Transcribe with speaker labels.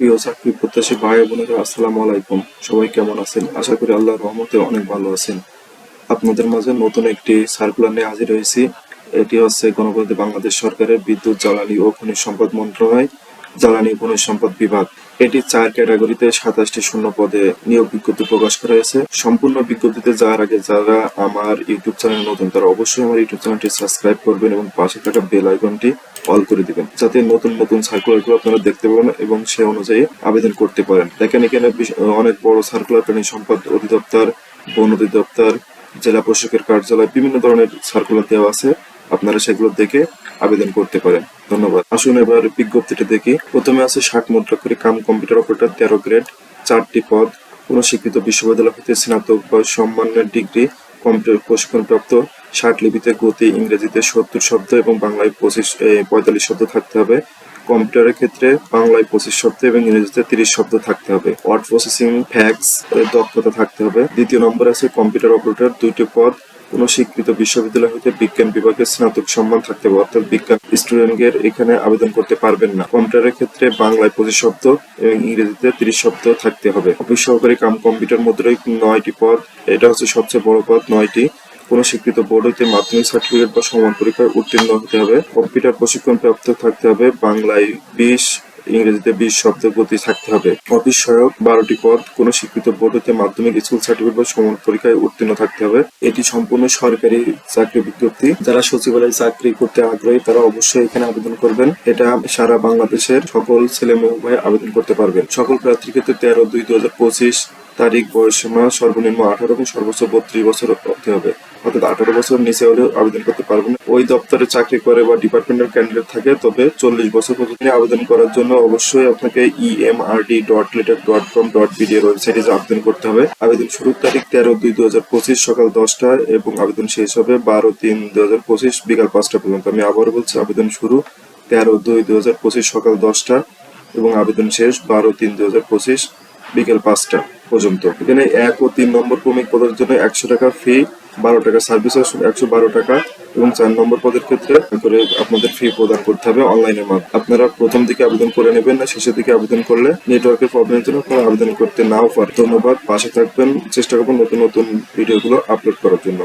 Speaker 1: প্রিয় চাকরি প্রত্যাশী ভাই বোনেরা, আসসালামু আলাইকুম। সবাই কেমন আছেন? আশা করি আল্লাহ রহমতে অনেক ভালো আছেন। আপনাদের মাঝে নতুন একটি সার্কুলার নিয়ে হাজির হয়েছি। এটি হচ্ছে গণপ্রজাতন্ত্রী বাংলাদেশ সরকারের বিদ্যুৎ, জ্বালানি ও খনিজ সম্পদ মন্ত্রণালয়। জ্বালানি খনিজ সম্পদ বিভাগ। এটি চার ক্যাটাগরিতে সাতাশটি শূন্য পদে নিয়োগ বিজ্ঞপ্তি প্রকাশ করা হয়েছে। সম্পূর্ণ বিজ্ঞপ্তিতে যাওয়ার আগে যারা আমার ইউটিউব চ্যানেল নতুন, তারা অবশ্যই আমার ইউটিউব চ্যানেলটি সাবস্ক্রাইব করবেন এবং পাশে থাকা বেল আইকনটি অল করে দিবেন, যাতে নতুন নতুন সার্কুলারগুলো আপনারা দেখতে পাবেন এবং সে অনুযায়ী আবেদন করতে পারেন। দেখেন, এখানে অনেক বড় সার্কুলার প্রাণী সম্পদ অধিদপ্তর, বন অধিদপ্তর, জেলা প্রশাসকের কার্যালয়, বিভিন্ন ধরনের সার্কুলার দেওয়া আছে। আপনারা সেগুলো দেখে আবেদন করতে পারেন। ধন্যবাদ। আসুন এবার বিজ্ঞপ্তিটা দেখি। প্রথমে আছে ষাট মুদ্রা করে কাম কম্পিউটার অপারেটর, তেরো গ্রেড, চারটি পদ, কোন স্বীকৃত বিশ্ববিদ্যালয় হতে স্নাতক বা সম্মানের ডিগ্রি, কম্পিউটার প্রশিক্ষণপ্রাপ্ত, ষাট লিপিতে গতি, ইংরেজিতে সত্তর শব্দ এবং বাংলায় পঁচিশ পঁয়তাল্লিশ শব্দ থাকতে হবে। কম্পিউটারের ক্ষেত্রে বাংলায় পঁচিশ শব্দ এবং ইংরেজিতে তিরিশ শব্দ থাকতে হবে। ওয়ার্ড প্রসেসিং, ফ্যাক্স দক্ষতা থাকতে হবে। দ্বিতীয় নম্বর আছে কম্পিউটার অপারেটর, দুইটি পদ কোন স্বীকৃত বিশ্ববিদ্যালয় হতে বিজ্ঞান বিভাগে স্নাতক সম্মান থাকতে হবে, অর্থাৎ বিজ্ঞান স্টুডেন্টের এখানে আবেদন করতে পারবেন না। কম্পিউটারের ক্ষেত্রে বাংলায় পঁচিশ শব্দ এবং ইংরেজিতে তিরিশ শব্দ থাকতে হবে। অফিস সহকারী কাম কম্পিউটার মুদ্রায় নয়টি পদ, এটা হচ্ছে সবচেয়ে বড় পদ, নয়টি। কোন স্বীকৃত বোর্ড হইতে মাধ্যমিক সার্টিফিকেট বা সমান পরীক্ষায় উত্তীর্ণ হতে হবে। কম্পিউটার প্রশিক্ষণ প্রাপ্ত থাকতে হবে, বাংলায় বিশ ইংরেজিতে বিশ শব্দ গতি থাকতে হবে। অফিস সহায়ক বারোটি পদ কোন স্বীকৃত বোর্ড হতে মাধ্যমিক স্কুল সার্টিফিকেট বা সমান পরীক্ষায় উত্তীর্ণ থাকতে হবে। এটি সম্পূর্ণ সরকারি চাকরি বিজ্ঞপ্তি। যারা সচিবালয়ে চাকরি করতে আগ্রহী, তারা অবশ্যই এখানে আবেদন করবেন। এটা সারা বাংলাদেশের সকল ছেলে মেয়ে আবেদন করতে পারবেন। সকল প্রার্থীর ক্ষেত্রে তেরো দুই দু পঁচিশ তারিখ বয়সীমা সর্বনিম্ন আঠারো এবং সর্বোচ্চ বত্রিশ বছর হতে হবে। অর্থাৎ আঠারো বছর নিচে হলেও আবেদন করতে পারবেন ওই দপ্তরে চাকরি করে বা ডিপার্টমেন্টের ক্যান্ডিডেট থাকে, তবে চল্লিশ বছর পর্যন্ত আবেদন করার জন্য অবশ্যই আপনাকে EMRD dot letter dot com dot BD এর ওয়েবসাইটে আবেদন করতে হবে। আবেদন শুরুর তারিখ তেরো দুই দু হাজার পঁচিশ, সকাল দশটা, এবং আবেদন শেষ হবে বারো তিন দু হাজার পঁচিশ, বিকাল পাঁচটা পর্যন্ত। আমি আবার বলছি, আবেদন শুরু তেরো দুই দু হাজার পঁচিশ, সকাল দশটা, এবং আবেদন শেষ বারো তিন দু হাজার পঁচিশ, বিকেল পাঁচটা পর্যন্ত। এখানে এক ও তিন নম্বর ক্রমিক পদের জন্য একশো টাকা ফি বারো টাকা সার্ভিস একশো বারো টাকা এবং চার নম্বর পদের ক্ষেত্রে করে আপনাদের ফি প্রদান করতে হবে অনলাইনের মাধ্যমে। আপনারা প্রথম দিকে আবেদন করে নেবেন না, শেষের দিকে আবেদন করলে নেটওয়ার্কের প্রবলেমের জন্য আপনারা আবেদন করতে নাও পারে ধন্যবাদ, পাশে থাকবেন। চেষ্টা করবেন নতুন নতুন ভিডিওগুলো আপলোড করার জন্য।